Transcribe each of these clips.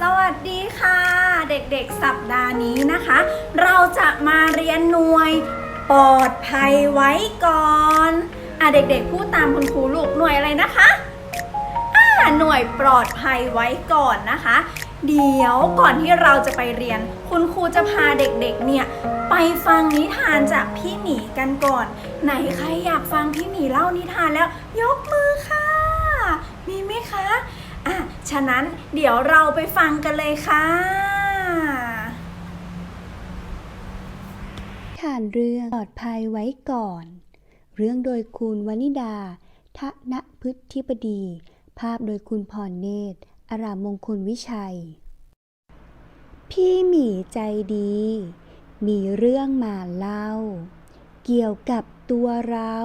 สวัสดีค่ะ เด็กๆสัปดาห์นี้นะคะ เราจะมาเรียนหน่วยปลอดภัยไว้ก่อนอะเด็กๆพูดตามคุณครูลูกหน่วยอะไรนะคะอ่าหน่วยปลอดภัยไว้ก่อนนะคะ เดี๋ยวก่อนที่เราจะไปเรียน คุณครูจะพาเด็กๆเนี่ยไปฟังนิทานจากพี่หมีกันก่อน ไหนใครอยากฟังพี่หมีเล่านิทานแล้ว ยกมือค่ะมีไหมคะอะ ฉะนั้นเดี๋ยวเราไปฟังกันเลยค่ะฐานเรื่องปลอดภัยไว้ก่อน เรื่องโดยคุณวนิดา ทะนพฤทธิบดี ภาพโดยคุณพรเนตร อารามมงคลวิชัย พี่หมีใจดี มีเรื่องมาเล่า เกี่ยวกับตัวเรา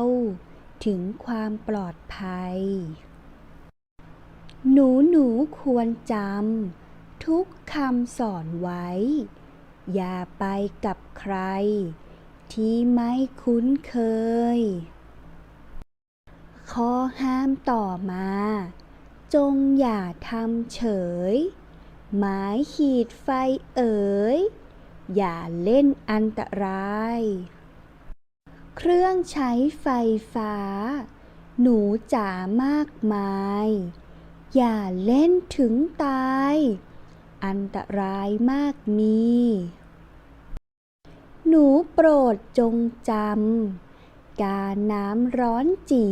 ถึงความปลอดภัย หนูหนูควรจำทุกคำสอนไว้ อย่าไปกับใคร ที่ไม่คุ้นเคย ข้อห้ามต่อมา จงอย่าทำเฉย หมายขีดไฟเอ๋ย อย่าเล่นอันตราย เครื่องใช้ไฟฟ้า หนูจ๋ามากมาย อย่าเล่นถึงตาย อันตรายมากมีหนูโปรดจงจำ การน้ำร้อนจี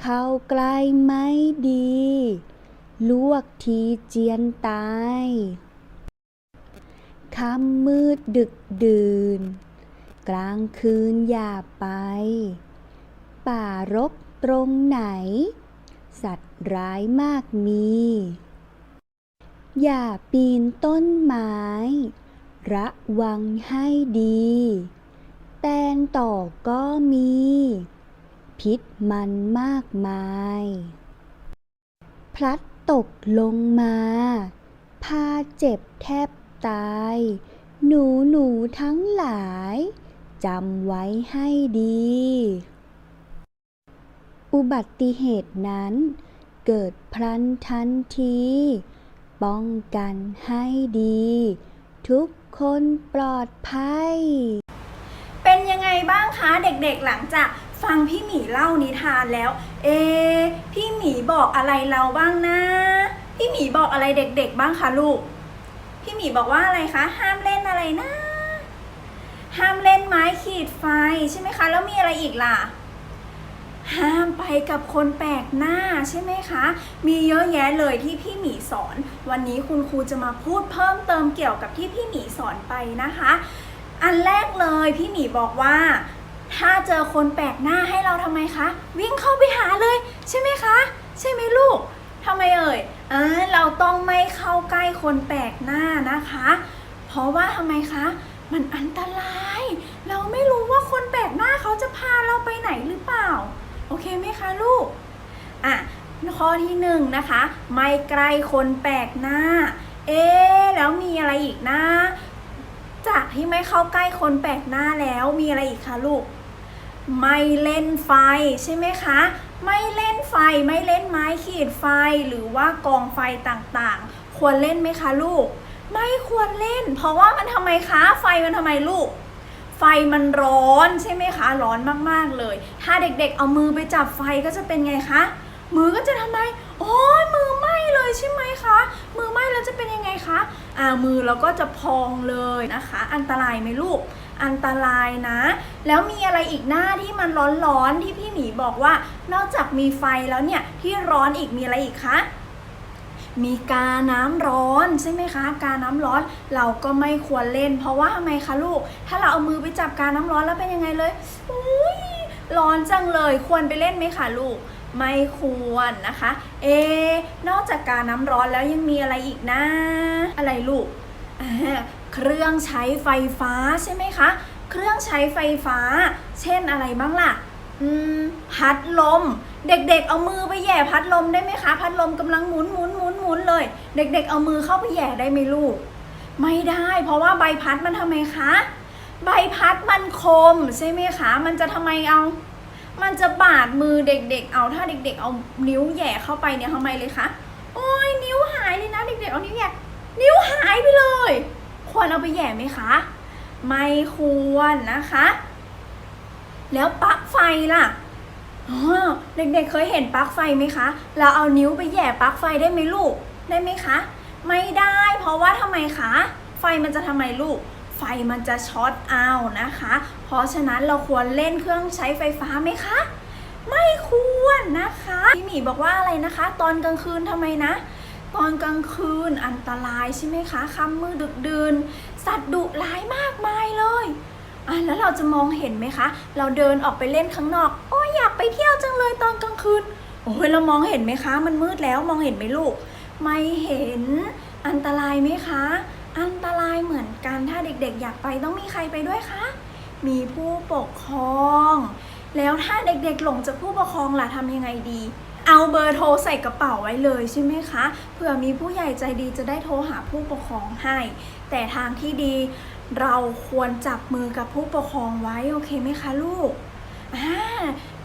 เข้าใกล้ไม่ดี ลวกทีเจียนตายค่ำมืดดึกดื่น กลางคืนอย่าไป ป่ารกตรงไหน สัตว์ร้ายมากมี อย่าปีนต้นไม้ ระวังให้ดี แตนต่อก็มี พิษมันมากมาย พลัดตกลงมา พาเจ็บแทบตาย หนูหนูทั้งหลาย จำไว้ให้ดี อุบัติเหตุนั้น เกิดพลันทันที ป้องกันให้ดี ทุกคนปลอดภัย เป็นยังไงบ้างคะเด็กๆหลังจากฟังพี่หมีเล่านิทานแล้ว เอะพี่หมีบอกอะไรเราบ้างนะ พี่หมีบอกอะไรเด็ก ๆ บ้างคะลูก พี่หมีบอกว่าอะไรคะ ห้ามเล่นอะไรนะ ห้ามเล่นไม้ขีดไฟใช่ไหมคะ แล้วมีอะไรอีกล่ะ ห้ามไปกับคนแปลกหน้าใช่ไหมคะ มีเยอะแยะเลยที่พี่หมีสอน วันนี้คุณครูจะมาพูดเพิ่มเติมเกี่ยวกับที่พี่หมีสอนไปนะคะ อันแรกเลยพี่หมีบอกว่า ถ้าเจอคนแปลกหน้าให้เราทำไมคะ วิ่งเข้าไปหาเลย ใช่ไหมคะ ใช่ไหมลูกทำไมเอ่ยเออเราต้องไม่เข้าใกล้คนแปลกหน้านะคะ เพราะว่าทำไมคะ มันอันตราย ไหมคะลูก อะ ข้อที่หนึ่งนะคะ ไม่ใกล้คนแปลกหน้า เอ๊แล้วมีอะไรอีกนะ จากที่ไม่เข้าใกล้คนแปลกหน้าแล้วมีอะไรอีกคะลูก ไม่เล่นไฟใช่ไหมคะ ไม่เล่นไฟไม่เล่นไม้ขีดไฟหรือว่ากองไฟต่างๆ ควรเล่นไหมคะลูก ไม่ควรเล่น เพราะว่ามันทำไมคะ ไฟมันทำไมลูก ไฟมันร้อนใช่ไหมคะ ร้อนมากๆเลย ถ้าเด็กๆ เอามือไปจับไฟก็จะเป็นไงคะ มือก็จะทำไม โอ้ยมือไหม้เลยใช่ไหมคะ มือไหม้แล้วจะเป็นยังไงคะอ่ามือเราก็จะพองเลยนะคะ อันตรายไหมลูกอันตรายนะ แล้วมีอะไรอีกหน้าที่มันร้อนๆที่พี่หมีบอกว่า นอกจากมีไฟแล้วเนี่ยที่ร้อนอีกมีอะไรอีกคะ มีกาน้ำร้อนใช่ไหมคะ กาน้ำร้อนเราก็ไม่ควรเล่น เพราะว่าทำไมคะลูก ถ้าเราเอามือไปจับกาน้ำร้อนแล้วเป็นยังไงเลยอุ้ยร้อนจังเลยควรไปเล่นไหมคะลูกไม่ควรนะคะ เอนอกจากกาน้ำร้อนแล้วยังมีอะไรอีกนะ อะไรลูกเครื่องใช้ไฟฟ้าใช่ไหมคะ เครื่องใช้ไฟฟ้า เช่นอะไรบ้างล่ะพัดลม เด็กๆ เอามือไปแหย่พัดลมได้ไหมคะ พัดลมกำลังหมุนหมุนหมุนุนเลย เด็ก ๆ เอามือเข้าไปแหย่ได้ไหมลูก ไม่ได้ เพราะว่าใบพัดมันทำไมคะ ใบพัดมันคมใช่ไหมคะ มันจะทำไมเอา มันจะบาดมือเด็ก ๆ เอาถ้าเด็ก ๆ เอานิ้วแหย่เข้าไปเนี่ยทำไมเลยคะโอ้ยนิ้วหายเลยนะเด็กๆเอานิ้วแหย่ควรเอาไปแหย่ไหมคะ ไม่ควรนะคะ แล้วปลั๊กไฟล่ะ เด็กๆเคยเห็นปลั๊กไฟไหมคะ เราเอานิ้วไปแย่ปลั๊กไฟได้ไหมลูก ได้ไหมคะ ไม่ได้ เพราะว่าทำไมคะ ไฟมันจะทำไมลูก ไฟมันจะช็อตเอานะคะ เพราะฉะนั้นเราควรเล่นเครื่องใช้ไฟฟ้าไหมคะ ไม่ควรนะคะ พี่หมีบอกว่าอะไรนะคะ ตอนกลางคืนทำไมนะ ตอนกลางคืนอันตรายใช่ไหมคะค่ำมืดดึกดื่นสัตว์ดุร้ายมากมายเลย อะแล้วเราจะมองเห็นไหมคะ เราเดินออกไปเล่นข้างนอก โอ้ยอยากไปเที่ยวจังเลยตอนกลางคืน โอ้ยเรามองเห็นไหมคะ มันมืดแล้วมองเห็นไหมลูก ไม่เห็น อันตรายไหมคะ อันตรายเหมือนกัน ถ้าเด็กๆ อยากไปต้องมีใครไปด้วยคะ มีผู้ปกครอง แล้วถ้าเด็กๆ หลงจากผู้ปกครองล่ะทำยังไงดีเอาเบอร์โทรใส่กระเป๋าไว้เลยใช่ไหมคะ เผื่อมีผู้ใหญ่ใจดีจะได้โทรหาผู้ปกครองให้ แต่ทางที่ดี เราควรจับมือกับผู้ปกครองไว้โอเคไหมคะลูกอ่า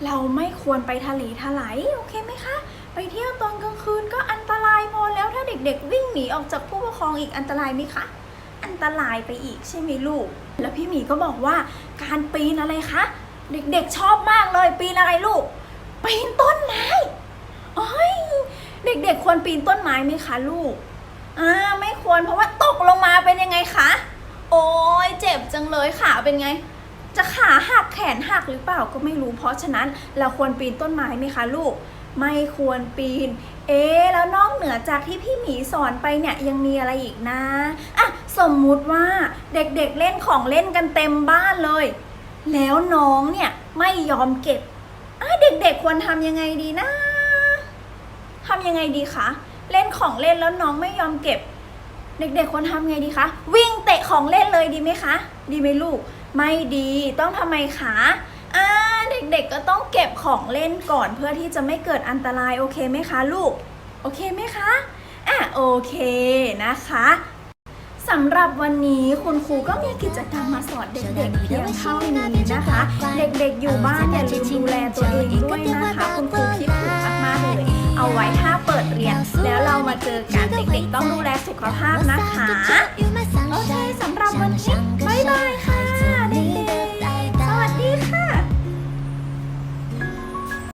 เราไม่ควรไปทะเลทลายโอเคไหมคะ ไปเที่ยวตอนกลางคืนก็อันตรายพอแล้วถ้าเด็ก ๆ วิ่งหนีออกจากผู้ปกครองอีกอันตรายไหมคะ อันตรายไปอีกใช่ไหมลูก แล้วพี่หมีก็บอกว่าการปีนอะไรคะ เด็กๆชอบมากเลยปีนอะไรลูก ปีนต้นไม้โอ้ยเด็กๆควรปีนต้นไม้ไหมคะลูกอ่าไม่ควรเพราะว่าตกลงมาเป็นยังไงคะ โอ้ยเจ็บจังเลยขาเป็นไง จะขาหักแขนหักหรือเปล่าก็ไม่รู้ เพราะฉะนั้นเราควรปีนต้นไม้ไหมคะลูก ไม่ควรปีน เอ๊แล้วนอกเหนือจากที่พี่หมีสอนไปเนี่ยยังมีอะไรอีกนะอะสมมุติว่าเด็กๆเเล่นของเล่นกันเต็มบ้านเลย แล้วน้องเนี่ยไม่ยอมเก็บอะเด็กๆควรทำยังไงดีนะทำยังไงดีคะเล่นของเล่นแล้วน้องไม่ยอมเก็บ เด็กๆควรทำไงดีคะ วิ่งเตะของเล่นเลยดีไหมคะ ดีไหมลูก ไม่ดีต้องทำไมคะอ่าเด็กๆก็ต้องเก็บของเล่นก่อนเพื่อที่จะไม่เกิดอันตรายโอเคไหมคะลูก โอเคไหมคะอะโอเคนะคะสำหรับวันนี้คุณครูก็มีกิจกรรมมาสอนเด็กๆเพียงเท่านี้นะคะ เด็กๆอยู่บ้านอย่าลืมดูแลตัวเองด้วยนะคะ คุณครู มาเจอกันเด็กๆต้องดูแลสุขภาพนะคะ โอเคสำหรับวันนี้ บ๊ายบายค่ะ